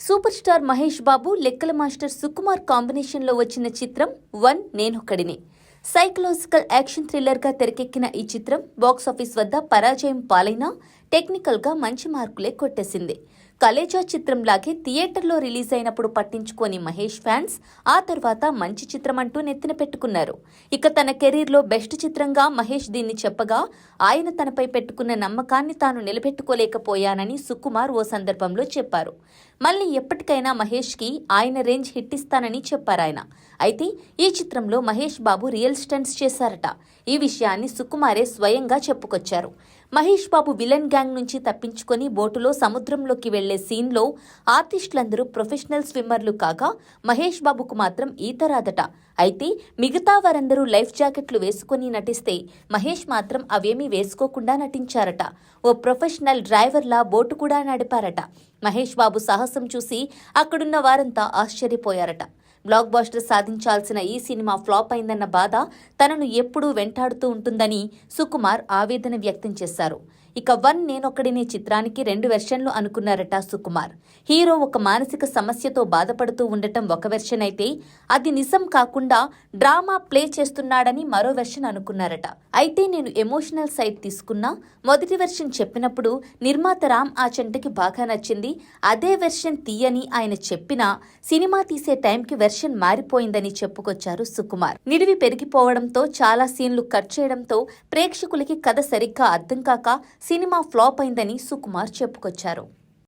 Super star Mahesh Babu లెక్కల master Sukumar కాంబినేషన్లో వచ్చిన చిత్రం వన్ నేనొక్కడిని. సైకలాజికల్ యాక్షన్ థ్రిల్లర్గా తెరకెక్కిన ఈ చిత్రం బాక్సాఫీస్ వద్ద పరాజయం పాలైనా టెక్నికల్గా మంచి మార్కులే కొట్టేసింది. కలేజా చిత్రంలాగే థియేటర్లో రిలీజ్ అయినప్పుడు పట్టించుకోని మహేష్ ఫ్యాన్స్ ఆ తర్వాత మంచి చిత్రం అంటూ నెత్తిన పెట్టుకున్నారు. ఇక తన కెరీర్లో బెస్ట్ చిత్రంగా మహేష్ దీన్ని చెప్పగా ఆయన తనపై పెట్టుకున్న నమ్మకాన్ని తాను నిలబెట్టుకోలేకపోయానని సుకుమార్ ఓ సందర్భంలో చెప్పారు. మళ్ళీ ఎప్పటికైనా మహేష్కి ఆయన రేంజ్ హిట్ ఇస్తానని చెప్పారాయన అయితే ఈ చిత్రంలో మహేష్ బాబు రియల్ స్టంట్స్ చేశారట. ఈ విషయాన్ని సుకుమారే స్వయంగా చెప్పుకొచ్చారు. మహేష్ బాబు విలన్ గ్యాంగ్ నుంచి తప్పించుకొని బోటులో సముద్రంలోకి వెళ్ళే సీన్లో ఆర్టిస్టులందరూ ప్రొఫెషనల్ స్విమ్మర్లు కాగా మహేష్ బాబుకు మాత్రం ఈత రాదట అయితే మిగతా వారందరూ లైఫ్ జాకెట్లు వేసుకుని నటిస్తే మహేష్ మాత్రం అవేమీ వేసుకోకుండా నటించారట. ఓ ప్రొఫెషనల్ డ్రైవర్లా బోటు కూడా నడిపారట. మహేష్ బాబు సాహసం చూసి అక్కడున్న వారంతా ఆశ్చర్యపోయారట. బ్లాక్ బాస్టర్ సాధించాల్సిన ఈ సినిమా ఫ్లాప్ అయిందన్న బాధ తనను ఎప్పుడూ వెంటాడుతూ ఉంటుందని సుకుమార్ ఆవేదన వ్యక్తం చేశారు. ఇక వన్ నేనొక్కడినే చిత్రానికి రెండు వెర్షన్లు అనుకున్నారట సుకుమార్. హీరో ఒక మానసిక సమస్యతో బాధపడుతూ ఉండటం ఒక వెర్షన్ అయితే అది నిజం కాకుండా డ్రామా ప్లే చేస్తున్నాడని మరో వెర్షన్ అనుకున్నారట. అయితే నేను ఎమోషనల్ సైడ్ తీసుకున్నా మొదటి వెర్షన్ చెప్పినప్పుడు నిర్మాత రామ్ ఆ చెంటకి బాగా నచ్చింది అదే వెర్షన్ తీయని ఆయన చెప్పినా సినిమా తీసే టైంకి వెర్షన్ మారిపోయిందని చెప్పుకొచ్చారు సుకుమార్. నిడివి పెరిగిపోవడంతో చాలా సీన్లు కట్ చేయడంతో ప్రేక్షకులకి కథ సరిగ్గా అర్థం కాక సినిమా ఫ్లాప్ అయిందని సుకుమార్ చెప్పుకొచ్చారు.